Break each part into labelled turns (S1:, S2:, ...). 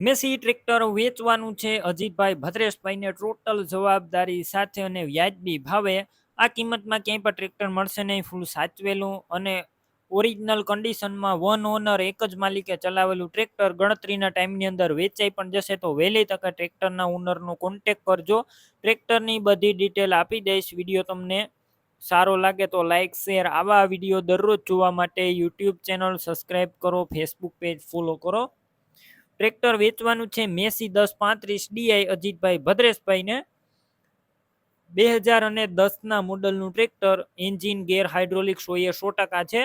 S1: Massey tractor વેચવાનું છે. Ajitbhai ભદ્રેશભાઈને total જવાબદારી સાથે અને વ્યાજબી ભાવે આ કિંમતમાં ક્યાંય પણ ટ્રેક્ટર મળશે નહીં. ફૂલ સાચવેલું અને ઓરિજિનલ કન્ડિશનમાં વન ઓનર એક જ માલિકે ચલાવેલું ટ્રેક્ટર ગણતરીના ટાઈમની અંદર વેચાઈ પણ જશે તો વહેલી તકે ટ્રેક્ટરના ઓનરનો કોન્ટેક કરજો. ટ્રેક્ટરની બધી ડિટેલ આપી દઈશ. વીડિયો તમને સારો લાગે તો લાઇક શેર આવા વીડિયો દરરોજ જોવા માટે યુટ્યુબ ચેનલ સબસ્ક્રાઈબ કરો ફેસબુક પેજ ફોલો કરો. ટ્રેક્ટર વેચવાનું છે મેસી દસ પાંત્રીસ, ડીઆઈ અજીતભાઈ ભદ્રેશભાઈને. બે હજાર અને દસના મોડલનું ટ્રેક્ટર, એન્જિન, ગેર હાઇડ્રોલિક સોએ સો ટકા છે.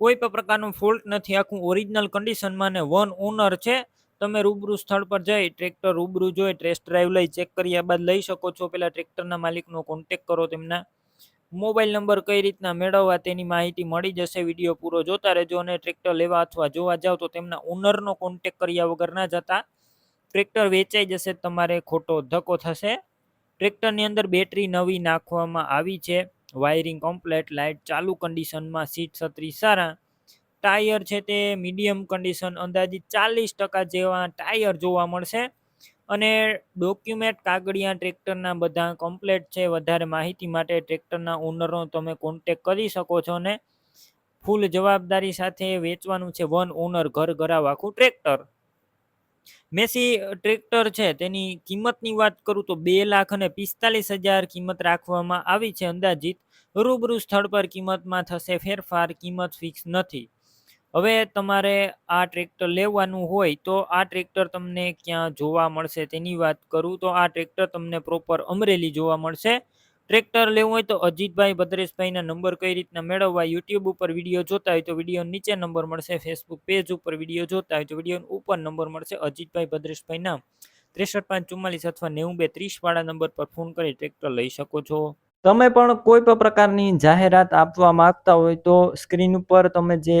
S1: કોઈ પણ પ્રકારનો ફોલ્ટ નથી, આખું ઓરિજિનલ કન્ડિશનમાં ને વન ઓનર છે. તમે રૂબરૂ સ્થળ પર જઈ ટ્રેક્ટર રૂબરૂ જોઈ, ટેસ્ટ ડ્રાઈવ લઈ, ચેક કર્યા બાદ લઈ શકો છો. પેલા ટ્રેક્ટરના માલિકનો કોન્ટેક કરો તેમના. મોબાઈલ નંબર કઈ રીતના મેળવવા તેની માહિતી મળી જશે? વીડિયો પૂરો જોતા રહેજો અને ટ્રેક્ટર લેવા અથવા જોવા જાવ તો તેમના ઓનરનો કોન્ટેક કર્યા વગર ના જતા ટ્રેક્ટર વેચાઈ જશે, તમારે ખોટો ધક્કો થશે. ટ્રેક્ટરની અંદર બેટરી નવી નાખવામાં આવી છે. વાયરિંગ કમ્પ્લેટ લાઇટ ચાલુ કન્ડિશનમાં સીટ છત્રી સારા. ટાયર છે તે મીડિયમ કન્ડિશન અંદાજિત ચાલીસ ટકા જેવા ટાયર જોવા મળશે. અને ડોક્યુમેન્ટ કાગળિયા ટ્રેક્ટરના બધા કમ્પ્લેટ છે. વધારે માહિતી માટે ટ્રેક્ટરના ઓનરનો તમે કોન્ટેક કરી શકો છો અને ફૂલ જવાબદારી સાથે વેચવાનું છે વન ઓનર ઘર ઘરાવ આખું ટ્રેક્ટર મેસી ટ્રેક્ટર છે. તેની કિંમતની વાત કરું તો બે લાખ અને પિસ્તાલીસ હજાર કિંમત રાખવામાં આવી છે અંદાજિત. રૂબરૂ સ્થળ પર કિંમતમાં થશે ફેરફાર, કિંમત ફિક્સ નથી. હવે તમારે આ ટ્રેક્ટર લેવાનું હોય તો આ ટ્રેક્ટર તમને ક્યાં જોવા મળશે તેની વાત કરું તો આ ટ્રેક્ટર તમને પ્રોપર અમરેલી જોવા મળશે. ટ્રેક્ટર લેવું હોય તો અજીતભાઈ ભદ્રેશભાઈના નંબર કઈ રીતના મેળવવા યુટ્યુબ ઉપર વીડિયો જોતા હોય તો વીડિયો નીચે નંબર મળશે ફેસબુક પેજ ઉપર વીડિયો જોતા હોય તો વીડિયો ઉપર નંબર મળશે અજીતભાઈ ભદ્રેશભાઈના. ત્રેસઠ પાંચ ચુમ્માલીસ અથવા નેવું બે ત્રીસ વાળા નંબર પર ફોન કરી ટ્રેક્ટર લઈ શકો છો.
S2: તમે પણ કોઈ પણ પ્રકારની જાહેરાત આપવા માંગતા હોય તો સ્ક્રીન ઉપર તમે જે